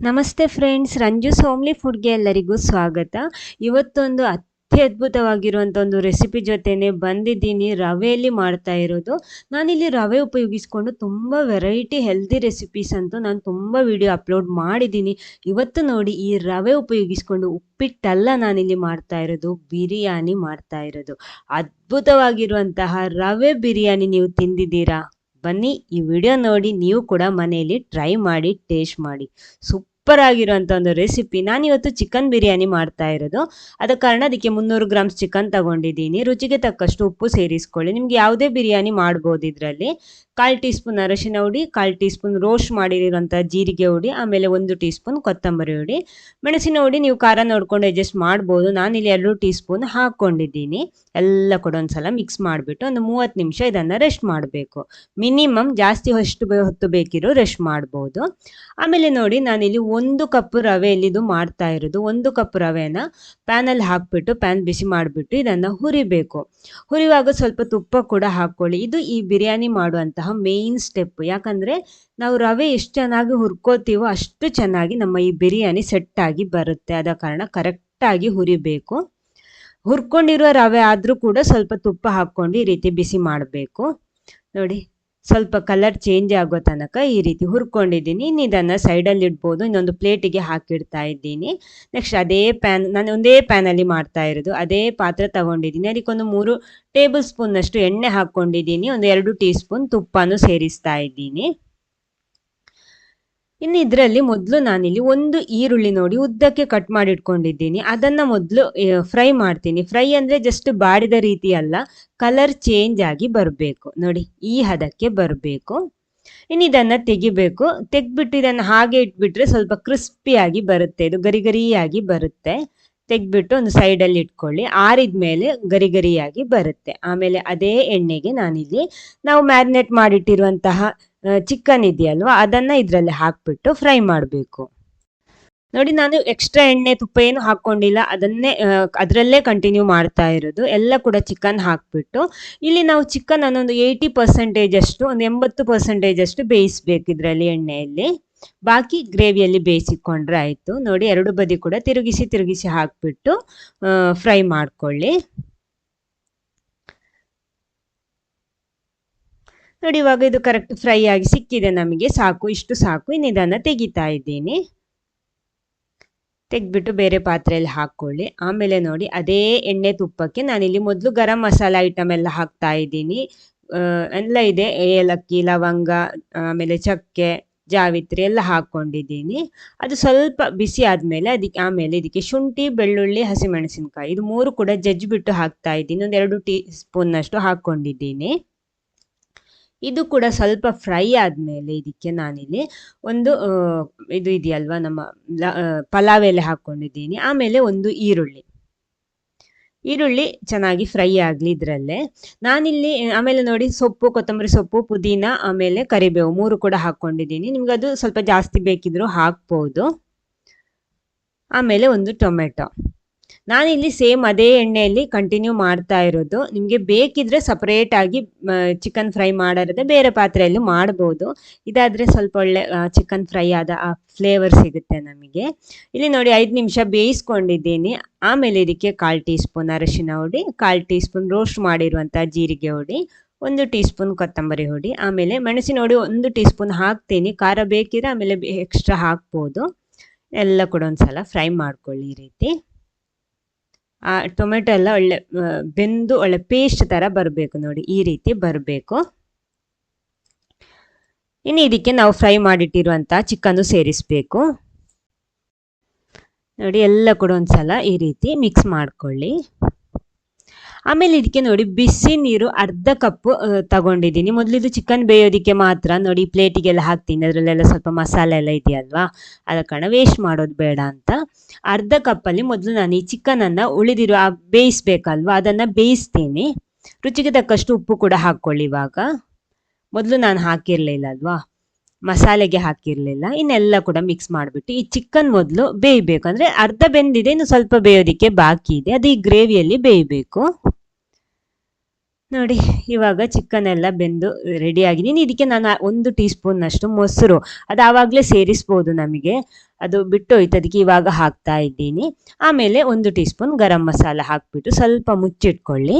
ನಮಸ್ತೆ ಫ್ರೆಂಡ್ಸ್ ರಂಜು ಸೋಮ್ಲಿ ಫುಡ್ಗೆ ಎಲ್ಲರಿಗೂ ಸ್ವಾಗತ. ಇವತ್ತೊಂದು ಅತ್ಯದ್ಭುತವಾಗಿರುವಂಥ ಒಂದು ರೆಸಿಪಿ ಜೊತೆನೆ ಬಂದಿದ್ದೀನಿ, ರವೆಯಲ್ಲಿ ಮಾಡ್ತಾ ಇರೋದು. ನಾನಿಲ್ಲಿ ರವೆ ಉಪಯೋಗಿಸ್ಕೊಂಡು ತುಂಬ ವೆರೈಟಿ ಹೆಲ್ದಿ ರೆಸಿಪೀಸ್ ಅಂತೂ ನಾನು ತುಂಬ ವಿಡಿಯೋ ಅಪ್ಲೋಡ್ ಮಾಡಿದ್ದೀನಿ. ಇವತ್ತು ನೋಡಿ ಈ ರವೆ ಉಪಯೋಗಿಸ್ಕೊಂಡು ಉಪ್ಪಿಟ್ಟಲ್ಲ ನಾನಿಲ್ಲಿ ಮಾಡ್ತಾ ಇರೋದು, ಬಿರಿಯಾನಿ ಮಾಡ್ತಾ ಇರೋದು. ಅದ್ಭುತವಾಗಿರುವಂತಹ ರವೆ ಬಿರಿಯಾನಿ ನೀವು ತಿಂದಿದ್ದೀರಾ? ಬನ್ನಿ, ಈ ವಿಡಿಯೋ ನೋಡಿ ನೀವು ಕೂಡ ಮನೆಯಲ್ಲಿ ಟ್ರೈ ಮಾಡಿ ಟೇಸ್ಟ್ ಮಾಡಿ. ಸೂಪರ್ ಆಗಿರುವಂಥ ಒಂದು ರೆಸಿಪಿ ನಾನಿವತ್ತು ಚಿಕನ್ ಬಿರಿಯಾನಿ ಮಾಡ್ತಾ ಇರೋದು. ಆದ ಕಾರಣ ಅದಕ್ಕೆ ಮುನ್ನೂರು ಗ್ರಾಮ್ಸ್ ಚಿಕನ್ ತಗೊಂಡಿದ್ದೀನಿ. ರುಚಿಗೆ ತಕ್ಕಷ್ಟು ಉಪ್ಪು ಸೇರಿಸ್ಕೊಳ್ಳಿ. ನಿಮ್ಗೆ ಯಾವುದೇ ಬಿರಿಯಾನಿ ಮಾಡ್ಬೋದು ಇದರಲ್ಲಿ. ಕಾಲು ಟೀ ಸ್ಪೂನ್ ಅರಶಿನ ಹುಡಿ, ಕಾಲು ಟೀ ಸ್ಪೂನ್ ರೋಸ್ಟ್ ಮಾಡಿರೋಂಥ ಜೀರಿಗೆ ಹುಡಿ, ಆಮೇಲೆ ಒಂದು ಟೀ ಸ್ಪೂನ್ ಕೊತ್ತಂಬರಿ ಹುಡಿ. ಮೆಣಸಿನ ಹುಡಿ ನೀವು ಖಾರ ನೋಡ್ಕೊಂಡು ಅಡ್ಜಸ್ಟ್ ಮಾಡ್ಬೋದು. ನಾನಿಲ್ಲಿ ಎರಡು ಟೀ ಸ್ಪೂನ್ ಹಾಕ್ಕೊಂಡಿದ್ದೀನಿ. ಎಲ್ಲ ಕೂಡ ಒಂದ್ಸಲ ಮಿಕ್ಸ್ ಮಾಡಿಬಿಟ್ಟು ಒಂದು ಮೂವತ್ತು ನಿಮಿಷ ಇದನ್ನು ರೆಸ್ಟ್ ಮಾಡಬೇಕು. ಮಿನಿಮಮ್ ಜಾಸ್ತಿ ಅಷ್ಟು ಬೇ- ಹೊತ್ತು ಬೇಕಿರೋ ರೆಸ್ಟ್ ಮಾಡ್ಬೋದು. ಆಮೇಲೆ ನೋಡಿ, ನಾನಿಲ್ಲಿ ಒಂದು ಕಪ್ ರವೆ ಇಲ್ಲಿದು ಮಾಡ್ತಾ ಇರೋದು. ಒಂದು ಕಪ್ ರವೆನ ಪ್ಯಾನಲ್ಲಿ ಹಾಕ್ಬಿಟ್ಟು ಪ್ಯಾನ್ ಬಿಸಿ ಮಾಡಿಬಿಟ್ಟು ಇದನ್ನು ಹುರಿಬೇಕು. ಹುರಿವಾಗ ಸ್ವಲ್ಪ ತುಪ್ಪ ಕೂಡ ಹಾಕ್ಕೊಳ್ಳಿ. ಇದು ಈ ಬಿರಿಯಾನಿ ಮಾಡುವಂತಹ ಮೇನ್ ಸ್ಟೆಪ್ ಯಾಕಂದರೆ ನಾವು ರವೆ ಎಷ್ಟು ಚೆನ್ನಾಗಿ ಹುರ್ಕೋತೀವೋ ಅಷ್ಟು ಚೆನ್ನಾಗಿ ನಮ್ಮ ಈ ಬಿರಿಯಾನಿ ಸೆಟ್ ಆಗಿ ಬರುತ್ತೆ. ಆದ ಕಾರಣ ಕರೆಕ್ಟಾಗಿ ಹುರಿಬೇಕು. ಹುರ್ಕೊಂಡಿರುವ ರವೆ ಆದರೂ ಕೂಡ ಸ್ವಲ್ಪ ತುಪ್ಪ ಹಾಕ್ಕೊಂಡು ಈ ರೀತಿ ಬಿಸಿ ಮಾಡಬೇಕು. ನೋಡಿ. ಸ್ವಲ್ಪ ಕಲರ್ ಚೇಂಜ್ ಆಗೋ ತನಕ ಈ ರೀತಿ ಹುರ್ಕೊಂಡಿದ್ದೀನಿ. ಇದನ್ನು ಸೈಡಲ್ಲಿ ಇಡ್ಬೋದು. ಇನ್ನೊಂದು ಪ್ಲೇಟಿಗೆ ಹಾಕಿಡ್ತಾ ಇದ್ದೀನಿ. ನೆಕ್ಸ್ಟ್ ಅದೇ ಪ್ಯಾನ್ ನಾನು ಒಂದೇ ಪ್ಯಾನಲ್ಲಿ ಮಾಡ್ತಾ ಇರೋದು. ಅದೇ ಪಾತ್ರೆ ತಗೊಂಡಿದ್ದೀನಿ. ಅದಕ್ಕೊಂದು ಮೂರು ಟೇಬಲ್ ಸ್ಪೂನ್ನಷ್ಟು ಎಣ್ಣೆ ಹಾಕ್ಕೊಂಡಿದ್ದೀನಿ. ಒಂದು ಎರಡು ಟೀ ಸ್ಪೂನ್ ತುಪ್ಪನೂ ಸೇರಿಸ್ತಾ ಇದ್ದೀನಿ. ಇನ್ನು ಇದರಲ್ಲಿ ಮೊದಲು ನಾನಿಲ್ಲಿ ಒಂದು ಈರುಳ್ಳಿ ನೋಡಿ ಉದ್ದಕ್ಕೆ ಕಟ್ ಮಾಡಿ ಇಟ್ಕೊಂಡಿದ್ದೀನಿ ಅದನ್ನು ಮೊದಲು ಫ್ರೈ ಮಾಡ್ತೀನಿ. ಫ್ರೈ ಅಂದರೆ ಜಸ್ಟ್ ಬಾಡಿದ ರೀತಿ ಅಲ್ಲ ಕಲರ್ ಚೇಂಜ್ ಆಗಿ ಬರಬೇಕು. ನೋಡಿ, ಈ ಹದಕ್ಕೆ ಬರಬೇಕು. ಇನ್ನು ಇದನ್ನು ತೆಗಿಬೇಕು. ತೆಗ್ಬಿಟ್ಟು ಇದನ್ನು ಹಾಗೆ ಇಟ್ಬಿಟ್ರೆ ಸ್ವಲ್ಪ ಕ್ರಿಸ್ಪಿಯಾಗಿ ಬರುತ್ತೆ. ಇದು ಗರಿಗರಿಯಾಗಿ ಬರುತ್ತೆ. ತೆಗ್ಬಿಟ್ಟು ಒಂದು ಸೈಡಲ್ಲಿ ಇಟ್ಕೊಳ್ಳಿ. ಆರಿದ ಮೇಲೆ ಗರಿ ಗರಿಯಾಗಿ ಬರುತ್ತೆ. ಆಮೇಲೆ ಅದೇ ಎಣ್ಣೆಗೆ ನಾನಿಲ್ಲಿ ನಾವು ಮ್ಯಾರಿನೇಟ್ ಮಾಡಿಟ್ಟಿರುವಂತಹ ಚಿಕನ್ ಇದೆಯಲ್ವಾ, ಅದನ್ನ ಇದರಲ್ಲಿ ಹಾಕ್ಬಿಟ್ಟು ಫ್ರೈ ಮಾಡಬೇಕು. ನೋಡಿ, ನಾನು ಎಕ್ಸ್ಟ್ರಾ ಎಣ್ಣೆ ತುಪ್ಪ ಏನು ಹಾಕ್ಕೊಂಡಿಲ್ಲ. ಅದನ್ನೇ ಅದರಲ್ಲೇ ಕಂಟಿನ್ಯೂ ಮಾಡ್ತಾ ಇರೋದು. ಎಲ್ಲ ಕೂಡ ಚಿಕನ್ ಹಾಕ್ಬಿಟ್ಟು. ಇಲ್ಲಿ ನಾವು ಚಿಕನ್ ಅನ್ನೊಂದು ಏಯ್ಟಿ ಪರ್ಸೆಂಟೇಜ್ ಅಷ್ಟು, ಒಂದು ಎಂಬತ್ತು ಪರ್ಸೆಂಟೇಜ್ ಅಷ್ಟು ಬೇಯಿಸ್ಬೇಕು ಇದರಲ್ಲಿ ಎಣ್ಣೆಯಲ್ಲಿ. ಬಾಕಿ ಗ್ರೇವಿಯಲ್ಲಿ ಬೇಯಿಸಿಕೊಂಡ್ರೆ ಆಯಿತು. ನೋಡಿ ಎರಡು ಬದಿ ಕೂಡ ತಿರುಗಿಸಿ ತಿರುಗಿಸಿ ಹಾಕ್ಬಿಟ್ಟು ಫ್ರೈ ಮಾಡ್ಕೊಳ್ಳಿ. ನೋಡಿ ಇವಾಗ ಇದು ಕರೆಕ್ಟ್ ಫ್ರೈ ಆಗಿ ಸಿಕ್ಕಿದೆ ನಮಗೆ. ಸಾಕು, ಇಷ್ಟು ಸಾಕು. ಇನ್ನು ಇದನ್ನು ತೆಗಿತಾ ಇದ್ದೀನಿ. ತೆಗೆದ್ಬಿಟ್ಟು ಬೇರೆ ಪಾತ್ರೆಯಲ್ಲಿ ಹಾಕ್ಕೊಳ್ಳಿ. ಆಮೇಲೆ ನೋಡಿ ಅದೇ ಎಣ್ಣೆ ತುಪ್ಪಕ್ಕೆ ನಾನಿಲ್ಲಿ ಮೊದಲು ಗರಂ ಮಸಾಲ ಐಟಮ್ ಎಲ್ಲ ಹಾಕ್ತಾ ಇದ್ದೀನಿ. ಎಲ್ಲ ಇದೆ. ಏಲಕ್ಕಿ, ಲವಂಗ, ಆಮೇಲೆ ಚಕ್ಕೆ ಜಾವಿತ್ರಿ ಎಲ್ಲ ಹಾಕ್ಕೊಂಡಿದ್ದೀನಿ ಅದು ಸ್ವಲ್ಪ ಬಿಸಿ ಆದಮೇಲೆ ಅದಕ್ಕೆ ಆಮೇಲೆ ಇದಕ್ಕೆ ಶುಂಠಿ, ಬೆಳ್ಳುಳ್ಳಿ, ಹಸಿಮೆಣಸಿನಕಾಯಿ ಇದು ಮೂರು ಕೂಡ ಜಜ್ಜಿಬಿಟ್ಟು ಹಾಕ್ತಾ ಇದ್ದೀನಿ. ಒಂದು ಎರಡು ಟೀ ಸ್ಪೂನ್ನಷ್ಟು ಹಾಕ್ಕೊಂಡಿದ್ದೀನಿ ಇದು ಕೂಡ ಸ್ವಲ್ಪ ಫ್ರೈ ಆದಮೇಲೆ ಇದಕ್ಕೆ ನಾನಿಲ್ಲಿ ಒಂದು ಇದು ಇದೆಯಲ್ವಾ ನಮ್ಮ ಪಲಾವ್ ಎಲೆ ಹಾಕ್ಕೊಂಡಿದ್ದೀನಿ ಆಮೇಲೆ ಒಂದು ಈರುಳ್ಳಿ. ಈರುಳ್ಳಿ ಚೆನ್ನಾಗಿ ಫ್ರೈ ಆಗಲಿ ಇದರಲ್ಲೇ. ನಾನಿಲ್ಲಿ, ಆಮೇಲೆ ನೋಡಿ ಸೊಪ್ಪು, ಕೊತ್ತಂಬರಿ ಸೊಪ್ಪು, ಪುದೀನ, ಆಮೇಲೆ ಕರಿಬೇವು ಮೂರು ಕೂಡ ಹಾಕ್ಕೊಂಡಿದ್ದೀನಿ. ನಿಮ್ಗೆ ಅದು ಸ್ವಲ್ಪ ಜಾಸ್ತಿ ಬೇಕಿದ್ರೂ ಹಾಕ್ಬೋದು. ಆಮೇಲೆ ಒಂದು ಟೊಮೆಟೊ. ನಾನಿಲ್ಲಿ ಸೇಮ್ ಅದೇ ಎಣ್ಣೆಯಲ್ಲಿ ಕಂಟಿನ್ಯೂ ಮಾಡ್ತಾ ಇರೋದು. ನಿಮಗೆ ಬೇಕಿದ್ರೆ ಸಪ್ರೇಟಾಗಿ ಚಿಕನ್ ಫ್ರೈ ಮಾಡೋದೇ ಬೇರೆ ಪಾತ್ರೆಯಲ್ಲಿ ಮಾಡ್ಬೋದು. ಇದಾದರೆ ಸ್ವಲ್ಪ ಒಳ್ಳೆ ಚಿಕನ್ ಫ್ರೈ ಆದ ಆ ಫ್ಲೇವರ್ ಸಿಗುತ್ತೆ ನಮಗೆ. ಇಲ್ಲಿ ನೋಡಿ ಐದು ನಿಮಿಷ ಬೇಯಿಸ್ಕೊಂಡಿದ್ದೀನಿ. ಆಮೇಲೆ ಇದಕ್ಕೆ ಕಾಲು ಟೀ ಸ್ಪೂನ್ ಅರಶಿನ ಹುಡಿ, ಕಾಲು ಟೀ ಸ್ಪೂನ್ ರೋಸ್ಟ್ ಮಾಡಿರುವಂಥ ಜೀರಿಗೆ ಹುಡಿ, ಒಂದು ಟೀ ಸ್ಪೂನ್ ಕೊತ್ತಂಬರಿ ಹುಡಿ, ಆಮೇಲೆ ಮೆಣಸಿನ ಹುಡಿ ಒಂದು ಟೀ ಸ್ಪೂನ್ ಹಾಕ್ತೀನಿ. ಖಾರ ಬೇಕಿದ್ರೆ ಆಮೇಲೆ ಎಕ್ಸ್ಟ್ರಾ ಹಾಕ್ಬೋದು. ಎಲ್ಲ ಕೂಡ ಒಂದು ಸಲ ಫ್ರೈ ಮಾಡ್ಕೊಳ್ಳಿ ಈ ರೀತಿ. ಆ ಟೊಮೆಟೊ ಎಲ್ಲ ಒಳ್ಳೆ ಬೆಂದು ಒಳ್ಳೆ ಪೇಸ್ಟ್ ಥರ ಬರಬೇಕು ನೋಡಿ, ಈ ರೀತಿ ಬರಬೇಕು. ಇನ್ನು ಇದಕ್ಕೆ ನಾವು ಫ್ರೈ ಮಾಡಿಟ್ಟಿರುವಂಥ ಚಿಕನ್ನು ಸೇರಿಸಬೇಕು. ನೋಡಿ, ಎಲ್ಲ ಕೂಡ ಒಂದು ಸಲ ಈ ರೀತಿ ಮಿಕ್ಸ್ ಮಾಡ್ಕೊಳ್ಳಿ. ಆಮೇಲೆ ಇದಕ್ಕೆ ನೋಡಿ ಬಿಸಿ ನೀರು ಅರ್ಧ ಕಪ್ ತಗೊಂಡಿದ್ದೀನಿ. ಮೊದಲಿದು ಚಿಕನ್ ಬೇಯೋದಕ್ಕೆ ಮಾತ್ರ ನೋಡಿ ಪ್ಲೇಟಿಗೆಲ್ಲ ಹಾಕ್ತೀನಿ. ಅದರಲ್ಲೆಲ್ಲ ಸ್ವಲ್ಪ ಮಸಾಲೆ ಎಲ್ಲ ಇದೆಯಲ್ವಾ? ಅದ ಕಾರಣ ವೇಸ್ಟ್ ಮಾಡೋದು ಬೇಡ ಅಂತ. ಅರ್ಧ ಕಪ್ಪಲ್ಲಿ ಮೊದಲು ನಾನು ಈ ಚಿಕನನ್ನು ಉಳಿದಿರೋ ಬೇಯಿಸ್ಬೇಕಲ್ವಾ ಅದನ್ನು ಬೇಯಿಸ್ತೀನಿ. ರುಚಿಗೆ ತಕ್ಕಷ್ಟು ಉಪ್ಪು ಕೂಡ ಹಾಕ್ಕೊಳ್ಳಿ ಇವಾಗ. ಮೊದಲು ನಾನು ಹಾಕಿರಲಿಲ್ಲ ಅಲ್ವಾ? ಮಸಾಲೆಗೆ ಹಾಕಿರಲಿಲ್ಲ, ಇನ್ನೆಲ್ಲ ಕೂಡ ಮಿಕ್ಸ್ ಮಾಡಿಬಿಟ್ಟು ಈ ಚಿಕನ್ ಮೊದಲು ಬೇಯಬೇಕು. ಅಂದರೆ ಅರ್ಧ ಬೆಂದಿದೆ, ಇನ್ನು ಸ್ವಲ್ಪ ಬೇಯೋದಕ್ಕೆ ಬಾಕಿ ಇದೆ. ಅದು ಈ ಗ್ರೇವಿಯಲ್ಲಿ ಬೇಯಬೇಕು. ನೋಡಿ, ಇವಾಗ ಚಿಕನ್ ಎಲ್ಲ ಬೆಂದು ರೆಡಿ ಆಗಿದೆ. ಇದಕ್ಕೆ ನಾನು ಒಂದು ಟೀ ಸ್ಪೂನ್ನಷ್ಟು ಮೊಸರು. ಅದು ಆವಾಗಲೇ ಸೇರಿಸ್ಬೋದು ನಮಗೆ. ಅದು ಬಿಟ್ಟು ಹೋಯ್ತು ಅದಕ್ಕೆ ಇವಾಗ ಹಾಕ್ತಾ ಇದ್ದೀನಿ. ಆಮೇಲೆ ಒಂದು ಟೀ ಸ್ಪೂನ್ ಗರಂ ಮಸಾಲ ಹಾಕಿಬಿಟ್ಟು ಸ್ವಲ್ಪ ಮುಚ್ಚಿಟ್ಕೊಳ್ಳಿ.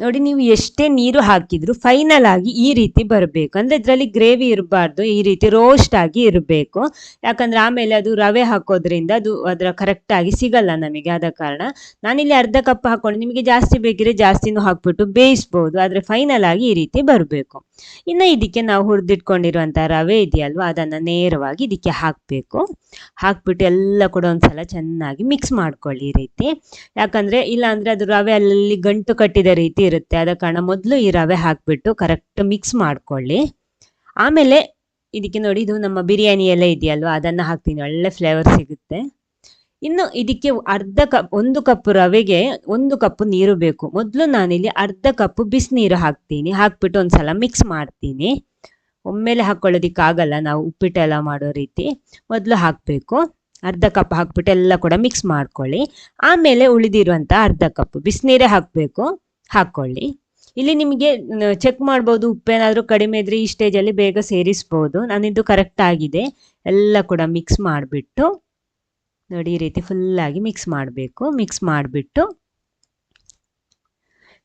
ನೋಡಿ, ನೀವು ಎಷ್ಟೇ ನೀರು ಹಾಕಿದ್ರು ಫೈನಲ್ ಆಗಿ ಈ ರೀತಿ ಬರಬೇಕು. ಅಂದ್ರೆ ಇದರಲ್ಲಿ ಗ್ರೇವಿ ಇರಬಾರ್ದು, ಈ ರೀತಿ ರೋಸ್ಟ್ ಆಗಿ ಇರಬೇಕು. ಯಾಕಂದ್ರೆ ಆಮೇಲೆ ಅದು ರವೆ ಹಾಕೋದ್ರಿಂದ ಅದು ಅದರ ಕರೆಕ್ಟಾಗಿ ಸಿಗಲ್ಲ ನಮಗೆ ಆದ ಕಾರಣ. ನಾನಿಲ್ಲಿ ಅರ್ಧ ಕಪ್ ಹಾಕೊಂಡು ನಿಮಗೆ ಜಾಸ್ತಿ ಬೇಕಿದ್ರೆ ಜಾಸ್ತಿನೂ ಹಾಕ್ಬಿಟ್ಟು ಬೇಯಿಸ್ಬೋದು. ಆದರೆ ಫೈನಲ್ ಆಗಿ ಈ ರೀತಿ ಬರಬೇಕು. ಇನ್ನು ಇದಕ್ಕೆ ನಾವು ಹುರಿದಿಟ್ಕೊಂಡಿರುವಂಥ ರವೆ ಇದೆಯಲ್ವಾ, ಅದನ್ನು ನೇರವಾಗಿ ಇದಕ್ಕೆ ಹಾಕಬೇಕು. ಹಾಕ್ಬಿಟ್ಟು ಎಲ್ಲ ಕೂಡ ಒಂದ್ಸಲ ಚೆನ್ನಾಗಿ ಮಿಕ್ಸ್ ಮಾಡ್ಕೊಳ್ಳಿ ಈ ರೀತಿ. ಯಾಕಂದ್ರೆ ಇಲ್ಲ ಅಂದ್ರೆ ಅದು ರವೆ ಅಲ್ಲಿ ಗಂಟು ಕಟ್ಟಿದ ರೀತಿ ಇರುತ್ತೆ. ಕಾರಣ ಮೊದಲು ಈ ರವೆ ಹಾಕ್ಬಿಟ್ಟು ಕರೆಕ್ಟ್ ಮಿಕ್ಸ್ ಮಾಡ್ಕೊಳ್ಳಿ. ಆಮೇಲೆ ಇದಕ್ಕೆ ನೋಡಿ, ಇದು ನಮ್ಮ ಬಿರಿಯಾನಿ ಎಲ್ಲ ಇದೆಯಲ್ವ, ಅದನ್ನು ಹಾಕ್ತೀನಿ. ಒಳ್ಳೆ ಫ್ಲೇವರ್ ಸಿಗುತ್ತೆ. ಇನ್ನು ಇದಕ್ಕೆ ಅರ್ಧ ಕಪ್, ಒಂದು ಕಪ್ ರವೆಗೆ ಒಂದು ಕಪ್ ನೀರು ಬೇಕು. ಮೊದಲು ನಾನಿಲ್ಲಿ ಅರ್ಧ ಕಪ್ ಬಿಸಿನೀರು ಹಾಕ್ತೀನಿ. ಹಾಕ್ಬಿಟ್ಟು ಒಂದ್ಸಲ ಮಿಕ್ಸ್ ಮಾಡ್ತೀನಿ. ಒಮ್ಮೆಲೆ ಹಾಕ್ಕೊಳ್ಳೋದಿಕ್ಕಾಗಲ್ಲ ನಾವು ಉಪ್ಪಿಟ್ಟೆಲ್ಲ ಮಾಡೋ ರೀತಿ. ಮೊದಲು ಹಾಕಬೇಕು. ಅರ್ಧ ಕಪ್ ಹಾಕ್ಬಿಟ್ಟು ಎಲ್ಲ ಕೂಡ ಮಿಕ್ಸ್ ಮಾಡ್ಕೊಳ್ಳಿ. ಆಮೇಲೆ ಉಳಿದಿರುವಂಥ ಅರ್ಧ ಕಪ್ ಬಿಸಿನೀರೇ ಹಾಕಬೇಕು. ಹಾಕ್ಕೊಳ್ಳಿ ಇಲ್ಲಿ ನಿಮಗೆ ಚೆಕ್ ಮಾಡ್ಬೋದು, ಉಪ್ಪೇನಾದರೂ ಕಡಿಮೆ ಇದ್ರೆ ಈ ಸ್ಟೇಜಲ್ಲಿ ಬೇಗ ಸೇರಿಸ್ಬೋದು. ನಾನಿದು ಕರೆಕ್ಟ್ ಆಗಿದೆ. ಎಲ್ಲ ಕೂಡ ಮಿಕ್ಸ್ ಮಾಡಿಬಿಟ್ಟು, ನೋಡಿ ಈ ರೀತಿ ಫುಲ್ಲಾಗಿ ಮಿಕ್ಸ್ ಮಾಡಬೇಕು. ಮಿಕ್ಸ್ ಮಾಡಿಬಿಟ್ಟು,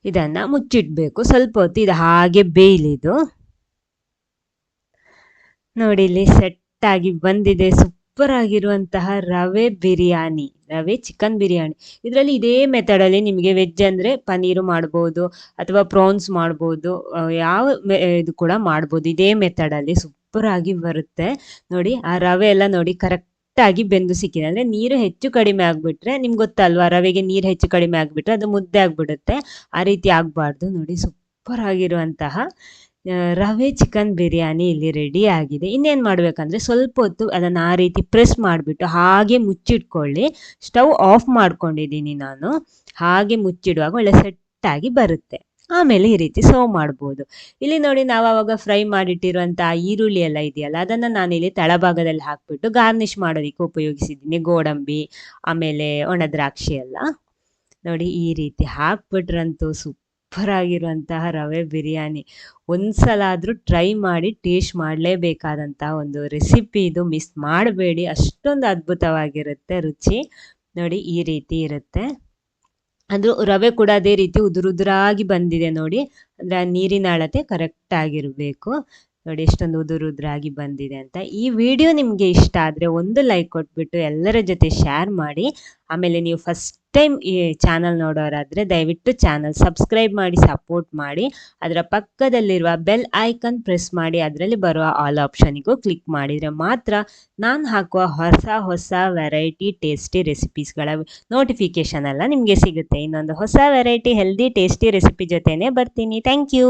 ಇದನ್ನು ಮುಚ್ಚಿಡಬೇಕು. ಸ್ವಲ್ಪ ಹೊತ್ತು ಇದು ಹಾಗೆ ಬೇಯ್ಲಿದು. ನೋಡಿ ಇಲ್ಲಿ ಸೆಟ್ ಆಗಿ ಬಂದಿದೆ ಸೂಪರ್ ಆಗಿರುವಂತಹ ರವೆ ಬಿರಿಯಾನಿ, ರವೆ ಚಿಕನ್ ಬಿರಿಯಾನಿ. ಇದರಲ್ಲಿ ಇದೇ ಮೆಥಡಲ್ಲಿ ನಿಮಗೆ ವೆಜ್ ಅಂದರೆ ಪನ್ನೀರು ಮಾಡ್ಬೋದು ಅಥವಾ ಪ್ರಾನ್ಸ್ ಮಾಡ್ಬೋದು ಯಾವ ಇದು ಕೂಡ ಮಾಡ್ಬೋದು. ಇದೇ ಮೆಥಡಲ್ಲಿ ಸೂಪರ್ ಆಗಿ ಬರುತ್ತೆ. ನೋಡಿ, ಆ ರವೆ ಎಲ್ಲ ನೋಡಿ ಕರೆಕ್ಟ್ ಆಗಿ ಬೆಂದು ಸಿಕ್ಕಿದೆ. ಅಂದರೆ ನೀರು ಹೆಚ್ಚು ಕಡಿಮೆ ಆಗಿಬಿಟ್ರೆ, ನಿಮ್ಗೆ ಗೊತ್ತಲ್ವಾ, ರವೆಗೆ ನೀರು ಹೆಚ್ಚು ಕಡಿಮೆ ಆಗಿಬಿಟ್ರೆ ಅದು ಮುದ್ದೆ ಆಗಿಬಿಡುತ್ತೆ. ಆ ರೀತಿ ಆಗಬಾರ್ದು. ನೋಡಿ ಸೂಪರ್ ಆಗಿರುವಂತಹ ರವೆ ಚಿಕನ್ ಬಿರಿಯಾನಿ ಇಲ್ಲಿ ರೆಡಿ ಆಗಿದೆ. ಇನ್ನೇನು ಮಾಡಬೇಕಂದ್ರೆ ಸ್ವಲ್ಪ ಹೊತ್ತು ಅದನ್ನು ಆ ರೀತಿ ಪ್ರೆಸ್ ಮಾಡಿಬಿಟ್ಟು ಹಾಗೆ ಮುಚ್ಚಿಟ್ಕೊಳ್ಳಿ. ಸ್ಟವ್ ಆಫ್ ಮಾಡ್ಕೊಂಡಿದ್ದೀನಿ ನಾನು. ಹಾಗೆ ಮುಚ್ಚಿಡುವಾಗ ಒಳ್ಳೆ ಸೆಟ್ಟಾಗಿ ಬರುತ್ತೆ. ಆಮೇಲೆ ಈ ರೀತಿ ಸರ್ವ್ ಮಾಡ್ಬೋದು. ಇಲ್ಲಿ ನೋಡಿ ನಾವು ಆವಾಗ ಫ್ರೈ ಮಾಡಿಟ್ಟಿರುವಂಥ ಈರುಳ್ಳಿ ಎಲ್ಲ ಇದೆಯಲ್ಲ, ಅದನ್ನು ಇಲ್ಲಿ ತಳಭಾಗದಲ್ಲಿ ಹಾಕಿಬಿಟ್ಟು ಗಾರ್ನಿಷ್ ಮಾಡೋದಕ್ಕೆ ಉಪಯೋಗಿಸಿದ್ದೀನಿ. ಗೋಡಂಬಿ, ಆಮೇಲೆ ಒಣ ದ್ರಾಕ್ಷಿ ಎಲ್ಲ. ನೋಡಿ ಈ ರೀತಿ ಹಾಕ್ಬಿಟ್ರಂತೂ ಸೂಪರ್ ಆಗಿರುವಂತಹ ರವೆ ಬಿರಿಯಾನಿ. ಒಂದ್ಸಲ ಆದರೂ ಟ್ರೈ ಮಾಡಿ ಟೇಸ್ಟ್ ಮಾಡಲೇಬೇಕಾದಂಥ ಒಂದು ರೆಸಿಪಿ ಇದು ಮಿಸ್ ಮಾಡಬೇಡಿ. ಅಷ್ಟೊಂದು ಅದ್ಭುತವಾಗಿರುತ್ತೆ ರುಚಿ. ನೋಡಿ ಈ ರೀತಿ ಇರುತ್ತೆ. ಅದು ರವೆ ಕೂಡ ಅದೇ ರೀತಿ ಉದುರುದುರಾಗಿ ಬಂದಿದೆ ನೋಡಿ. ಅಂದರೆ ಆ ನೀರಿನ ಅಳತೆ ಕರೆಕ್ಟ್ ಆಗಿರಬೇಕು. ನೋಡಿ ಎಷ್ಟೊಂದು ಉದುರುದ್ರಾಗಿ ಬಂದಿದೆ ಅಂತ. ಈ ವಿಡಿಯೋ ನಿಮಗೆ ಇಷ್ಟ ಆದರೆ ಒಂದು ಲೈಕ್ ಕೊಟ್ಬಿಟ್ಟು ಎಲ್ಲರ ಜೊತೆ ಶೇರ್ ಮಾಡಿ. ಆಮೇಲೆ ನೀವು ಫಸ್ಟ್ ಟೈಮ್ ಈ ಚಾನಲ್ ನೋಡೋರಾದರೆ ದಯವಿಟ್ಟು ಚಾನಲ್ ಸಬ್ಸ್ಕ್ರೈಬ್ ಮಾಡಿ ಸಪೋರ್ಟ್ ಮಾಡಿ. ಅದರ ಪಕ್ಕದಲ್ಲಿರುವ ಬೆಲ್ ಐಕನ್ ಪ್ರೆಸ್ ಮಾಡಿ. ಅದರಲ್ಲಿ ಬರುವ ಆಲ್ ಆಪ್ಷನಿಗೂ ಕ್ಲಿಕ್ ಮಾಡಿದರೆ ಮಾತ್ರ ನಾನು ಹಾಕುವ ಹೊಸ ಹೊಸ ವೆರೈಟಿ ಟೇಸ್ಟಿ ರೆಸಿಪೀಸ್ಗಳ ನೋಟಿಫಿಕೇಷನ್ ಎಲ್ಲ ನಿಮಗೆ ಸಿಗುತ್ತೆ. ಇನ್ನೊಂದು ಹೊಸ ವೆರೈಟಿ ಹೆಲ್ದಿ ಟೇಸ್ಟಿ ರೆಸಿಪಿ ಜೊತೆನೇ ಬರ್ತೀನಿ. Thank you